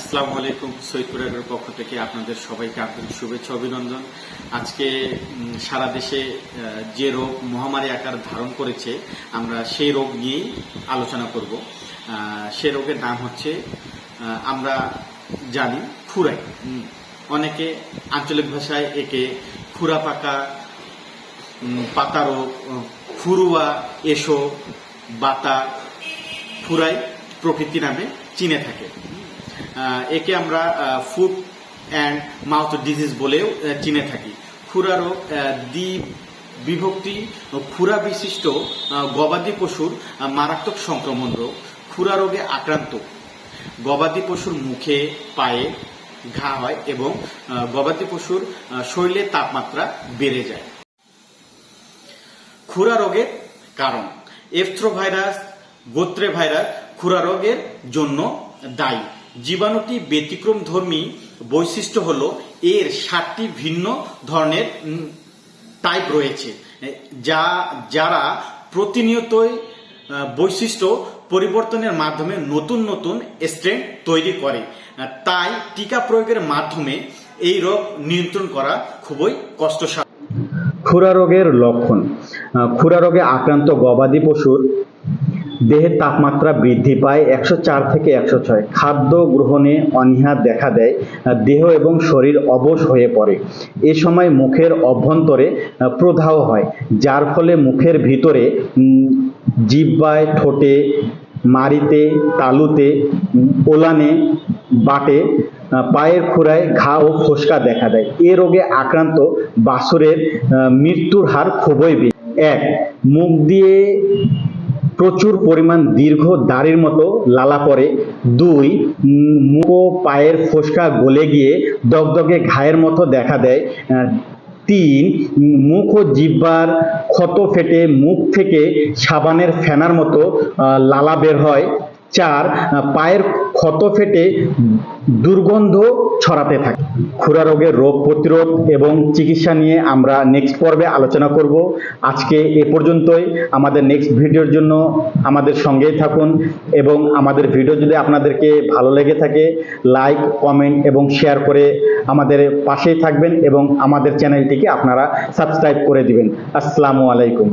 আসসালামু আলাইকুম সৈয়দপুর পক্ষ থেকে আপনাদের সবাইকে আন্তরিক শুভেচ্ছা, অভিনন্দন। আজকে সারা দেশে যে রোগ মহামারী আকার ধারণ করেছে, আমরা সেই রোগ নিয়েই আলোচনা করব। সে রোগের নাম হচ্ছে আমরা জানি খুরাই। অনেকে আঞ্চলিক ভাষায় একে খুরা পাকা পাতা রোগ, খুরুয়া, এসো, বাতা ফুরাই প্রকৃতি নামে চিনে থাকে। একে আমরা ফুড অ্যান্ড মাউথ ডিজিজ বলেও চিনে থাকি। খুরা রোগ দ্বি বিভক্তি খুরা বিশিষ্ট গবাদি পশুর মারাত্মক সংক্রমণ রোগ, খুরা রোগে আক্রান্ত। গবাদি পশুর মুখে, পায়ে ঘা হয় এবং গবাদি পশুর শরীরে তাপমাত্রা বেড়ে যায়। খুরা রোগের কারণ এফথ্রোভাইরাস গোত্রে ভাইরাস খুরা রোগের জন্য দায়ী। জীবাণুটি ব্যতিক্রম ধর্মী বৈশিষ্ট্য হলো এর সাতটি ভিন্ন ধরনের টাইপ রয়েছে, যা, যারা প্রতিনিয়তই বৈশিষ্ট্য পরিবর্তনের মাধ্যমে নতুন নতুন স্ট্রেন তৈরি করে। তাই টিকা প্রয়োগের মাধ্যমে এই রোগ নিয়ন্ত্রণ করা খুবই কষ্টসাধ্য। খুরা রোগের লক্ষণ খুরা রোগে আক্রান্ত গবাদি পশুর দেহের তাপমাত্রা বৃদ্ধি পায় একশো চার থেকে একশো ছয়। খাদ্য গ্রহণে অনীহা দেখা দেয় দেহ এবং শরীর অবশ হয়ে পড়ে। এ সময় মুখের অভ্যন্তরে প্রদাহ হয় যার ফলে মুখের ভিতরে উম, জিহ্বায় ঠোঁটে মারিতে তালুতে ওলানে বাটে পায়ের খুরায় ঘা ও ফোসকা দেখা দেয়। এ রোগে আক্রান্ত বাছুরের আহ, মৃত্যুর হার খুবই বেশি। এক মুখ দিয়ে প্রচুর পরিমাণ দীর্ঘ দাড়ির মতো লালা পরে। দুই, মুখ পায়ের ফোসকা গলে গিয়ে দগদগে ঘায়ের মতো দেখা দেয়। তিন, মুখ ও জিব্বার ক্ষত ফেটে মুখ থেকে সাবানের ফেনার মতো লালা বের হয়। চার পায়ের ক্ষত ফেটে দুর্গন্ধ ছড়াতে থাকে। খুরা রোগের রোগ প্রতিরোধ এবং চিকিৎসা নিয়ে আমরা নেক্সট পর্বে আলোচনা করব। আজকে এ পর্যন্তই। আমাদের নেক্সট ভিডিওর জন্য আমাদের সঙ্গেই থাকুন এবং আমাদের ভিডিও যদি আপনাদেরকে ভালো লেগে থাকে লাইক কমেন্ট এবং শেয়ার করে আমাদের পাশেই থাকবেন এবং আমাদের চ্যানেলটিকে আপনারা সাবস্ক্রাইব করে দিবেন। আসসালামু আলাইকুম।